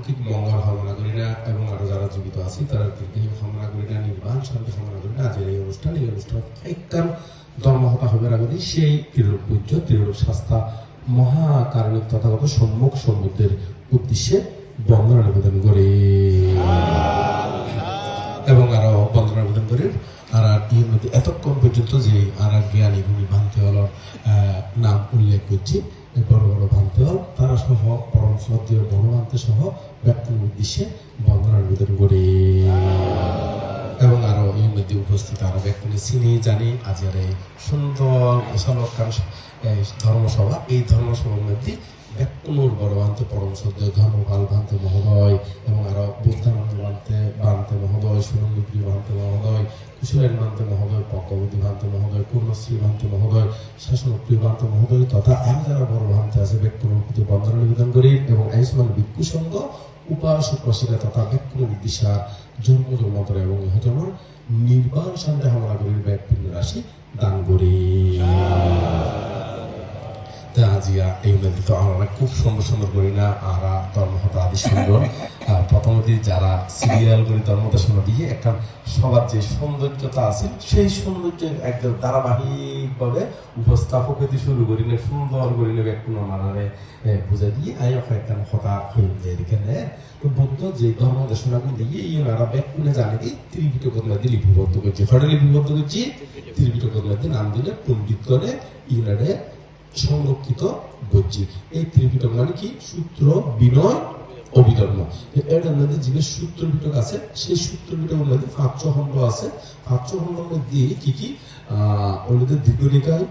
অলৌকিক মঙ্গল কামনা করি না এবং আরও যারা জীবিত আছে তারা দীর্ঘ কামনা করি না, নির্বাণ শান্তি কামনা করি না আজকের এই অনুষ্ঠান এই অনুষ্ঠান একদম ধর্মহতা হবে আগদি সেই ত্রিরূপ পূজ্য, ত্রিরূপ শাস্তা মহাকারণিক তথাগত সম্মুখ সম্বুদ্ধের উদ্দেশ্যে বন্দনা নিবেদন করে। এবং আরও বন্দনা নিবেদন করে আর আর এর এতক্ষণ পর্যন্ত যে আর আর জ্ঞানী গুণী ভান্তে হল নাম উল্লেখ করছি বড় বড় ভান্তে হল তারা সহ পরম শ্রদ্ধেয় বনভান্তে সহ ব্যক্তির উদ্দেশ্যে বন্দনা নিবেদন করে। এবং আরও এর মধ্যে উপস্থিত আরও ব্যক্তি চিনি, জানি আজের এই সুন্দর মুসালকার ধর্মসভা, এই ধর্মসভার মধ্যে ব্যক্তিনুর বড় ভান্তে পরম শ্রদ্ধেয় ধর্মপাল ভান্তে মহোদয় এবং আরও বুদ্ধানন্দ ভান্তে ভান্তে মহোদয়, সুনন্দপ্রিয় ভান্তে মহোদয় কুশলেন ভান্তে মহোদয় পক্কবতী ভান্তে মহোদয় পূর্ণশ্রী মহোদয়, শাসনপ্রিয় ভান্তে মহোদয় তথা আরও যারা বড় ভান্তে আছে ব্যক্তিনুর প্রতি বন্দনা নিবেদন এবং আইসমান ভিক্ষু সংঘ উপাসক তথা জন্ম জন্মান্তর এবং নির্বাণ শান্তি হামলা করি রাশি দান করি। তা আজিয়া এই নদী তো আমরা খুব সুন্দর সুন্দর করি না আরা ধর্মহতা আদি সুন্দর। আর প্রথমত যারা সিরিয়াল করি ধর্মতা শুনে দিয়ে একটা সবার যে সৌন্দর্যতা আছে, সেই সৌন্দর্য একদম ধারাবাহিক ভাবে উপস্থাপক হইতে শুরু করি না সুন্দর করি না ব্যক্তি মানারে বুঝা দিয়ে আই একটা হতা হয়ে এখানে। বুদ্ধ যে ধর্ম দেশনা দিয়ে এই ওনারা ব্যক্তি জানে কি ত্রিপিটক মধ্যে লিপিবদ্ধ করছে। ফলে লিপিবদ্ধ করছি ত্রিপিটক মধ্যে নাম দিলে পণ্ডিত করে, ইউনারে সংরক্ষিত করছি এই ত্রিপিটক মানে কি? সূত্র, বিনয় অভিধর্ম এটার মধ্যে যে সূত্র পিটক আছে, সেই সূত্র পিটকের মধ্যে পাঁচশো খণ্ড আছে। পাঁচশো খণ্ডের মধ্যে কি কি? আহ ওগুলোতে দীর্ঘ নিকায়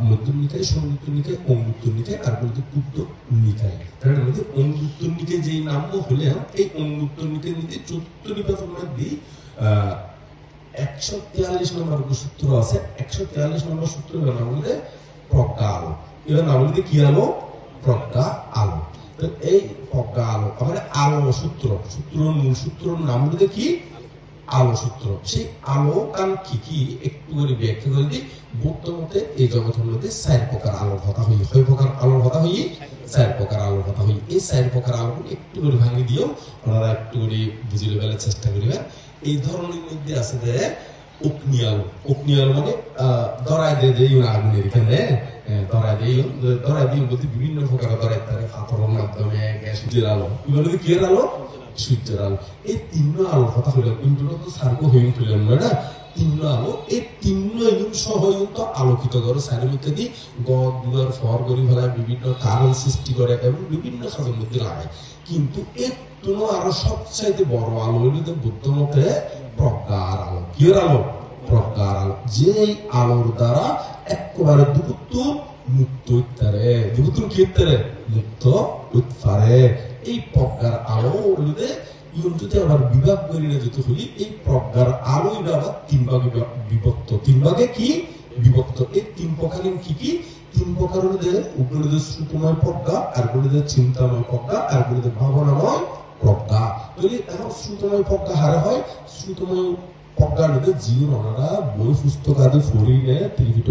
মধ্যম নিকায় সংযুক্ত নিকায় অঙ্গুত্তর নিকায় আর বলতে কুপ্ত নিকায়। এটার মধ্যে অঙ্গুত্তর নিকায় যেই নাম হলে এই অঙ্গুত্তর নিকায় মধ্যে চতুর্থ মধ্যে আহ, একশো তিয়াল্লিশ নম্বর সূত্র আছে। একশো তিয়াল্লিশ নম্বর সূত্র নাম বলতে প্রজ্ঞা আলো এবার কি আলো? প্রজ্ঞা আলো এই প্রজ্ঞা আলো আলো সূত্র সূত্র মূল সূত্র কি? আলো সূত্র সেই আলো কি কি? একটু করে ব্যাখ্যা করে দিই। মতে এই জগতের মধ্যে চার প্রকার আলোর কথা হই ছয় প্রকার আলোর কথা হই চার প্রকার আলোর কথা হই এই চার প্রকার আলো একটু করে ভাঙি দিও। ওনারা একটু করে বুঝিলে বেলার চেষ্টা করিবেন। এই ধরনের মধ্যে আছে যে আলো অগ্নি আলো মানে দরাই দিয়ে যে আগুনের এখানে দরাই দিয়ে দরাই দিয়ে বলতে বিভিন্ন প্রকার দরাই তারে পাথরের মাধ্যমে সূর্যের আলো। এগুলো কি এর আলো? সূর্যের আলো। এই তিন আলোর কথা হইলাম কিন্তু তো সার্গ হয়ে তুললাম না তিন আলো, এই তিন ইউন সহ তো আলোকিত করে সাইনমিকে দি গদ, দুয়ার, ফর করি ফেলায় বিভিন্ন কারণ সৃষ্টি করে এবং বিভিন্ন সাধন মধ্যে লাগায়। কিন্তু এর তুলো আরও সবচাইতে বড় আলো হইল বুদ্ধ মতে প্রজ্ঞার আলো কি আলো প্রজ্ঞার আলো যে আলোর দ্বারা একেবারে দুপুত্ত মুক্ত উত্তারে দুপুত্ত কি মুক্ত উৎপারে এই প্রজ্ঞার আলো হইলে যদি আবার বিভাগ করিলে যেতে হলি এই প্রজ্ঞার আলোই আবার তিন ভাগে বিভক্ত। তিন ভাগে কি? বিভক্ত। এই তিন প্রকারের কি কি? তিন প্রকার হলে উপরে শ্রুতময় প্রজ্ঞা আর বলে চিন্তাময় প্রজ্ঞা আর বলে ভাবনাময় প্রজ্ঞা যদি এখন জীবন বই পুস্তক আদি ফরিনে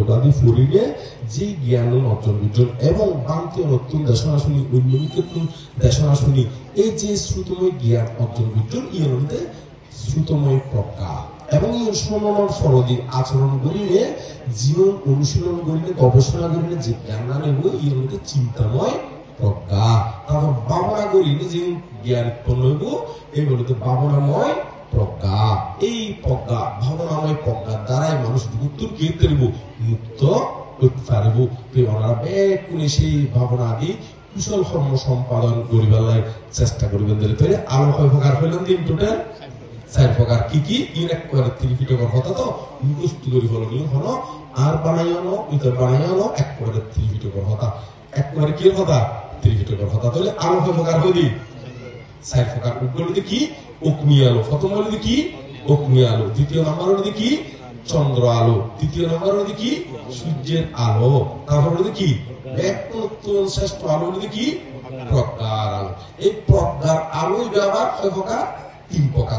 আদি ফরিনে যে জ্ঞান অর্জন এবং নতুন এই যে শ্রুতময় জ্ঞান অর্জন করছেন ইয়ের মধ্যে শ্রুতময় প্রজ্ঞা এবং এই ফলদি আচরণ করিলে জীবন অনুশীলন করিলে গবেষণা করিলে যে জ্ঞান নেব এর মধ্যে চিন্তাময় প্রজ্ঞা করিলে যে জ্ঞান উৎপন্ন হইব, এই প্রজ্ঞা এই প্রজ্ঞা ভাবনাময় দ্বারাই মানুষ মুক্ত হইতে পারিব। ওনারা করে সেই ভাবনা কুশল কর্ম সম্পাদন করিবার চেষ্টা করিবেন ধরে আলো কয় প্রকার হইলেন দিন টোটাল? চার প্রকার। কি কি? ইন একবারে ত্রিপিটকের কথা তো মুখস্থ করি হলো নিয়ে হলো, আর বানাইও নো ইতর বানাইও একবারে ত্রিপিটকের কথা। একবারে কি কথা? ত্রিপিটকের অগ্নি আলো প্রথম হলো কি? অগ্নি দ্বিতীয় নাম্বার হলো কি? চন্দ্র আলো। তৃতীয় নাম্বার হলো কি? সূর্যের আলো। তারপর হলো কি? এক শ্রেষ্ঠ আলো হলো কি? প্রজ্ঞার আলো। এই প্রজ্ঞার আলোই ব্যবহার হয় প্রকার তিন প্রকার।